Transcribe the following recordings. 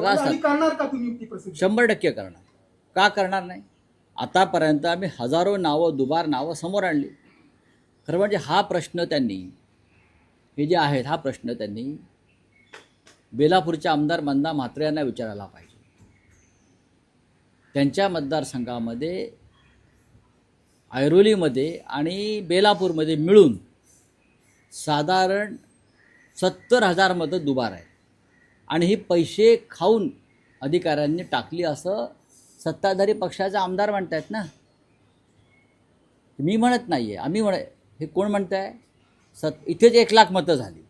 बघा समाज आणि करणार का तुम्ही प्रसिद्ध शंभर टक्के करणार. का करणार नाही? आतापर्यंत आम्ही हजारो नावं दुबार नावं समोर आणली. खरं म्हणजे हा प्रश्न त्यांनी हे जे आहेत हा प्रश्न त्यांनी बेलापूरच्या आमदार मंदा म्हात्रे यांना विचारायला पाहिजे. त्यांच्या मतदारसंघामध्ये ऐरोलीमध्ये आणि बेलापूरमध्ये मिळून साधारण सत्तर हजार मतं दुबार आहेत. आणि ही पैसे खाऊन अधिकाऱ्यांनी टाकली असं सत्ताधारी पक्षाचे आमदार म्हणतायत ना. मी म्हणत नाही आहे आम्ही म्हण हे कोण म्हणत आहे सत इथेच एक लाख मतं झाली.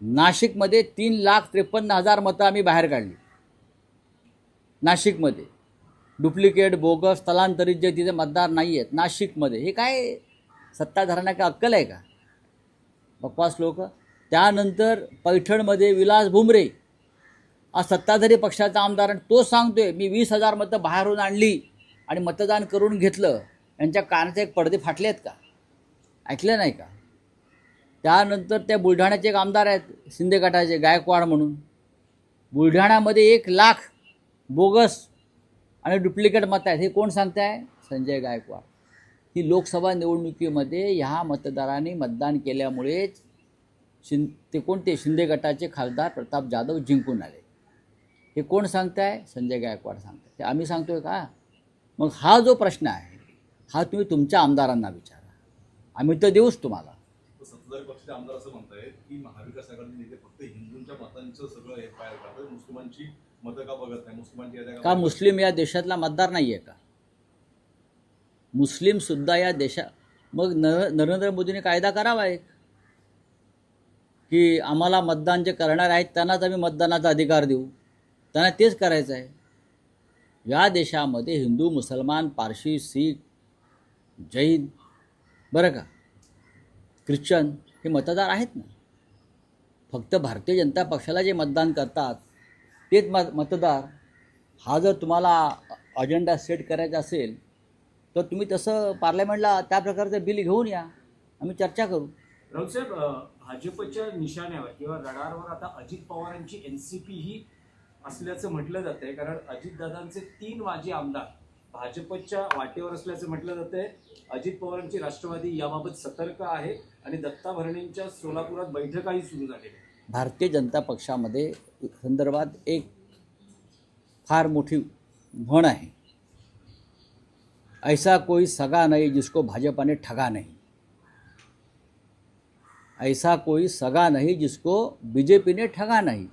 नाशिकमध्ये तीन लाख त्रेपन्न हजार मतं आम्ही बाहेर काढली. नाशिकमध्ये. डुप्लिकेट बोगस स्थलांतरित जे तिथे मतदार नाही आहेत नाशिकमध्ये. हे काय सत्ताधाऱ्यांना काय अक्कल आहे का? बकवास लोक? त्यानंतर पैठणमध्ये विलास भुमरे हा सत्ताधारी पक्षाचा आमदार आणि तो सांगतोय मी वीस हजार मतं बाहेरून आणली आणि मतदान करून घेतलं. यांच्या कानाचे एक पडदे फाटले आहेत का? ऐकलं नाही का? त्यानंतर त्या बुलढाण्याचे एक आमदार आहेत शिंदे गटाचे गायकवाड म्हणून. बुलढाण्यामध्ये एक लाख बोगस आणि डुप्लिकेट मतं आहेत. हे कोण सांगताय? संजय गायकवाड. ही लोकसभा निवडणुकीमध्ये ह्या मतदारांनी मतदान केल्यामुळेच शिं ते कोणते? शिंदे गटाचे खासदार प्रताप जाधव जिंकून आले. हे कोण सांगताय? संजय गायकवाड सांगताय. ते आम्ही सांगतोय का? मग हा जो प्रश्न आहे हा तुम्ही तुमच्या आमदारांना विचारा. आम्ही तर देऊच तुम्हाला. सत्ताधारी पक्षाचे आमदार असं म्हणतायत की महाविकास आघाडी नेते फक्त हिंदूंच्या मतांचं सगळं हे फायर करतात मुस्लिमांची मतं का बघत नाही? मुस्लिमांची याद्या का बघत नाही? मुस्लिम या देशातला मतदार नाही आहे का मुस्लिमसुद्धा या देशा मग नर नरेंद्र मोदीने कायदा करावा एक. की आम्हाला मतदान जे करणार आहेत त्यांनाच आम्ही मतदानाचा अधिकार देऊ. त्यांना तेच करायचं आहे. या देशामध्ये हिंदू मुसलमान पारशी सीख जैन बरं का? ख्रिश्चन हे मतदार आहेत ना? फक्त भारतीय जनता पक्षाला जे मतदान करतात तेच मत मतदार हा जर तुम्हाला अजेंडा सेट करायचा असेल तर तुम्ही तसं पार्लमेंटला त्या प्रकारचं बिल घेऊन या. आम्ही चर्चा करू. राऊत साहेब भाजपच्या निशाण्यावर किंवा रडारवर आता अजित पवारांची एनसीपी ही असल्याचं म्हटलं जातंय. कारण अजितदादांचे तीन माजी आमदार भाजपच्या वाटेवर असल्याचं म्हटलं जातंय. अजित पवारांची राष्ट्रवादी याबाबत सतर्क आहे आणि दत्ता भरणेंच्या सोलापुरात बैठकाही सुरू झालेल्या भारतीय जनता पक्षामध्ये संदर्भात एक फार मोठी म्हण आहे. ऐसा कोई सगा नाही जिसको भाजपाने ठगा नाही. ऐसा कोई सगा नहीं जिसको बीजेपी ने ठगा नहीं।